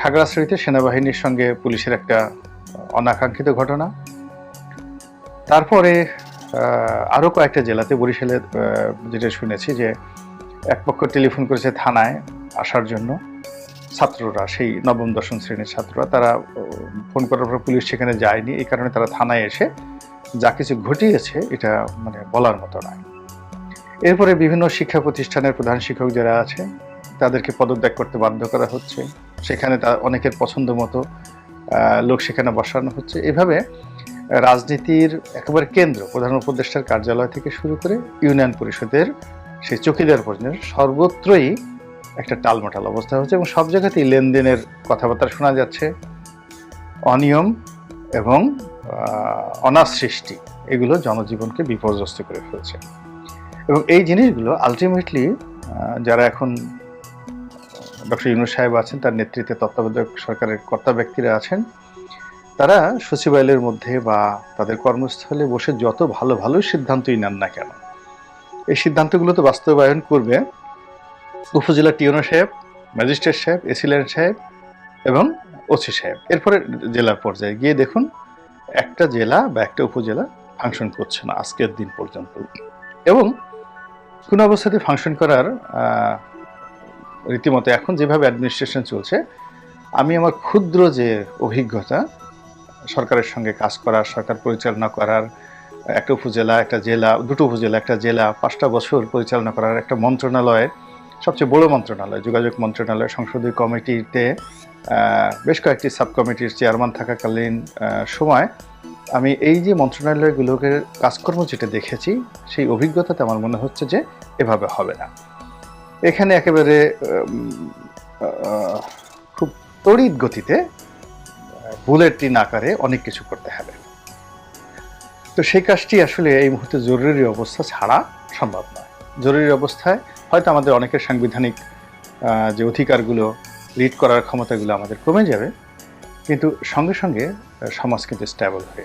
খাগড়াছড়িতে সেনাবাহিনীর সঙ্গে পুলিশের একটা অনাকাঙ্ক্ষিত ঘটনা। তারপরে আরও কয়েকটা জেলাতে বরিশালে যেটা শুনেছি যে এক পক্ষ টেলিফোন করেছে থানায় আসার জন্য। ছাত্ররা, সেই নবম, দশম শ্রেণির ছাত্ররা, তারা ফোন করার পর পুলিশ সেখানে যায়নি। এই কারণে তারা থানায় এসে যা কিছু ঘটিয়েছে, এটা মানে বলার মতো নয়। এরপরে বিভিন্ন শিক্ষা প্রতিষ্ঠানের প্রধান শিক্ষক যারা আছে, তাদেরকে পদত্যাগ করতে বাধ্য করা হচ্ছে। সেখানে তা অনেকের পছন্দ মতো লোক সেখানে বসানো হচ্ছে। এভাবে রাজনীতির একেবারে কেন্দ্র, প্রধান উপদেষ্টার কার্যালয় থেকে শুরু করে ইউনিয়ন পরিষদের সেই চকিদার পর্যন্ত সর্বত্রই একটা টালমাটাল অবস্থা হচ্ছে এবং সব জায়গাতেই লেনদেনের কথাবার্তা শোনা যাচ্ছে। অনিয়ম এবং অনার সৃষ্টি, এগুলো জনজীবনকে বিপর্যস্ত করে ফেলছে। এবং এই জিনিসগুলো আলটিমেটলি যারা এখন ডক্টর ইউনুস সাহেব আছেন, তার নেতৃত্বে তত্ত্বাবধায়ক সরকারের কর্তা ব্যক্তিরা আছেন। তারা সচিবালয়ের মধ্যে বা তাদের কর্মস্থলে বসে যত ভালো ভালো সিদ্ধান্তই নেন না কেন, এই সিদ্ধান্তগুলো তো বাস্তবায়ন করবে উপজেলা টিওনো সাহেব, ম্যাজিস্ট্রেট সাহেব এসিলেন্ট সাহেব এবং ওসি সাহেব। এরপরে জেলার পর্যায়ে গিয়ে দেখুন, একটা জেলা বা একটা উপজেলা ফাংশন করছে না, আজকের দিন পর্যন্ত। এবং কোনো অবস্থাতে ফাংশন করার রীতিমতো এখন যেভাবে অ্যাডমিনিস্ট্রেশন চলছে, আমি আমার ক্ষুদ্র যে অভিজ্ঞতা, সরকারের সঙ্গে কাজ করার সরকার পরিচালনা করার, একটা উপজেলা, একটা জেলা, দুটো উপজেলা, একটা জেলা, পাঁচটা বছর পরিচালনা করার একটা মন্ত্রণালয়ের, সবচেয়ে বড় মন্ত্রণালয়, যোগাযোগ মন্ত্রণালয়, সংসদীয় কমিটিতে বেশ কয়েকটি সাব কমিটির চেয়ারম্যান থাকাকালীন সময় আমি এই যে মন্ত্রণালয়গুলোকে কাজকর্ম যেটা দেখেছি, সেই অভিজ্ঞতাতে আমার মনে হচ্ছে যে এভাবে হবে না। এখানে একেবারে খুব তড়িৎ গতিতে বুলেট টিন আকারে অনেক কিছু করতে হবে। তো সেই কাজটি আসলে এই মুহূর্তে জরুরি অবস্থা ছাড়া সম্ভব নয়। জরুরি অবস্থায় হয়তো আমাদের অনেকের সাংবিধানিক যে অধিকারগুলো লিড করার ক্ষমতাগুলো আমাদের কমে যাবে, কিন্তু সঙ্গে সঙ্গে সমাজ কিন্তু স্ট্যাবল হয়ে